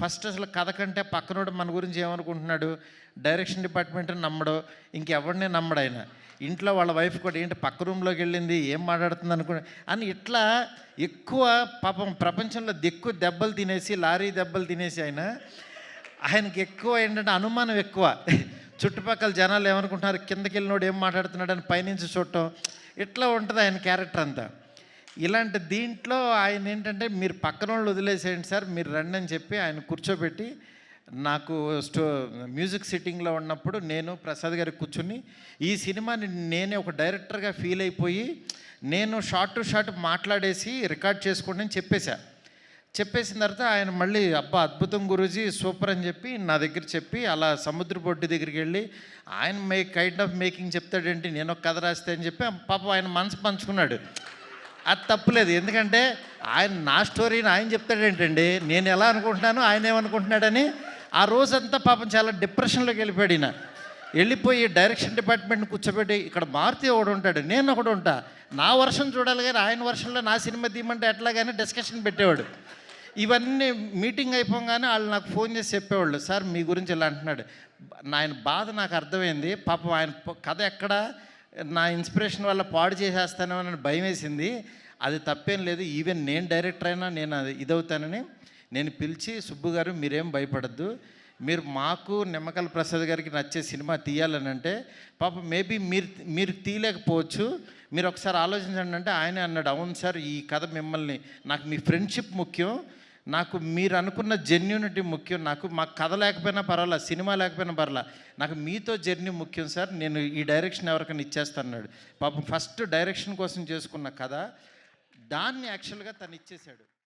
First అసలు కథ కంటే పక్కనోడు మన గురించి ఏమనుకుంటున్నాడు? డైరెక్షన్ డిపార్ట్మెంట్ నమ్మడు? ఇంకెవరిని నమ్మడు ఆయన? ఇంట్లో వాళ్ళ వైఫ్ కూడా ఏంటి పక్క రూమ్లోకి వెళ్ళింది? ఏం మాట్లాడుతుంది అనుకుని అని ఇట్లా ఎక్కువ పాపం ప్రపంచంలో దిక్కు దెబ్బలు తినేసి లారీ దెబ్బలు తినేసి ఆయన ఆయనకి ఎక్కువ ఏంటంటే అనుమానం ఎక్కువ. చుట్టుపక్కల జనాలు ఏమనుకుంటున్నారు? కిందకి వెళ్ళినోడు ఏం మాట్లాడుతున్నాడు అని పైనుంచి చూడటం. ఇట్లా ఉంటుంది ఆయన క్యారెక్టర్ అంతా. ఇలాంటి దీంట్లో ఆయన ఏంటంటే మీరు పక్కన వాళ్ళు వదిలేసేయండి సార్ మీరు రండి అని చెప్పి ఆయన కూర్చోబెట్టి నాకు స్టో మ్యూజిక్ సిట్టింగ్లో ఉన్నప్పుడు నేను ప్రసాద్ గారి కూర్చుని ఈ సినిమాని నేనే ఒక డైరెక్టర్గా ఫీల్ అయిపోయి నేను షార్ట్ టు షార్ట్ మాట్లాడేసి రికార్డ్ చేసుకోండి అని చెప్పేశా. చెప్పేసిన తర్వాత ఆయన మళ్ళీ అబ్బా అద్భుతం గురూజీ సూపర్ అని చెప్పి నా దగ్గర చెప్పి అలా సముద్ర బొడ్డు దగ్గరికి వెళ్ళి ఆయన మే కైండ్ ఆఫ్ మేకింగ్ చెప్తాడేంటి? నేను ఒక కథ రాస్తే అని చెప్పి పాపం ఆయన మనసు పంచుకున్నాడు. అది తప్పులేదు. ఎందుకంటే ఆయన నా స్టోరీని ఆయన చెప్తాడేంటండి నేను ఎలా అనుకుంటున్నాను ఆయన ఏమనుకుంటున్నాడని ఆ రోజంతా పాపం చాలా డిప్రెషన్లోకి వెళ్ళిపోయాడు ఈయన. వెళ్ళిపోయి డైరెక్షన్ డిపార్ట్మెంట్ కూర్చోబెట్టి ఇక్కడ మారుతి ఒకడు ఉంటాడు నేను ఒకడు ఉంటా. నా వర్షం చూడాలి కానీ ఆయన వర్షంలో నా సినిమా తీయమంటే ఎట్లాగానే డిస్కషన్ పెట్టేవాడు. ఇవన్నీ మీటింగ్ అయిపోగానే వాళ్ళు నాకు ఫోన్ చేసి చెప్పేవాళ్ళు సార్ మీ గురించి ఇలా అంటున్నాడు. ఆయన బాధ నాకు అర్థమైంది. పాపం ఆయన కథ ఎక్కడ? నా ఇన్స్పిరేషన్ వల్ల పాడు చేసేస్తానో అని భయం వేసింది. అది తప్పేం లేదు. ఈవెన్ నేను డైరెక్టర్ అయినా నేను అది ఇదవుతానని నేను పిలిచి సుబ్బు గారు మీరేం భయపడద్దు. మీరు మాకు నిమ్మకల ప్రసాద్ గారికి నచ్చే సినిమా తీయాలని అంటే పాపం మేబీ మీరు మీరు తీయలేకపోవచ్చు. మీరు ఒకసారి ఆలోచించండి అంటే ఆయన అన్నాడు అవును సార్ ఈ కథ మిమ్మల్ని నాకు మీ ఫ్రెండ్షిప్ ముఖ్యం. నాకు మీరు అనుకున్న జెన్యూనిటీ ముఖ్యం. నాకు మాకు కథ లేకపోయినా పర్వాలా సినిమా లేకపోయినా పర్వాలా. నాకు మీతో జర్నీ ముఖ్యం సార్. నేను ఈ డైరెక్షన్ ఎవరికైనా ఇచ్చేస్తాన్నాడు. పాపం ఫస్ట్ డైరెక్షన్ కోసం చేసుకున్న కథ దాన్ని యాక్చువల్గా తను ఇచ్చేశాడు.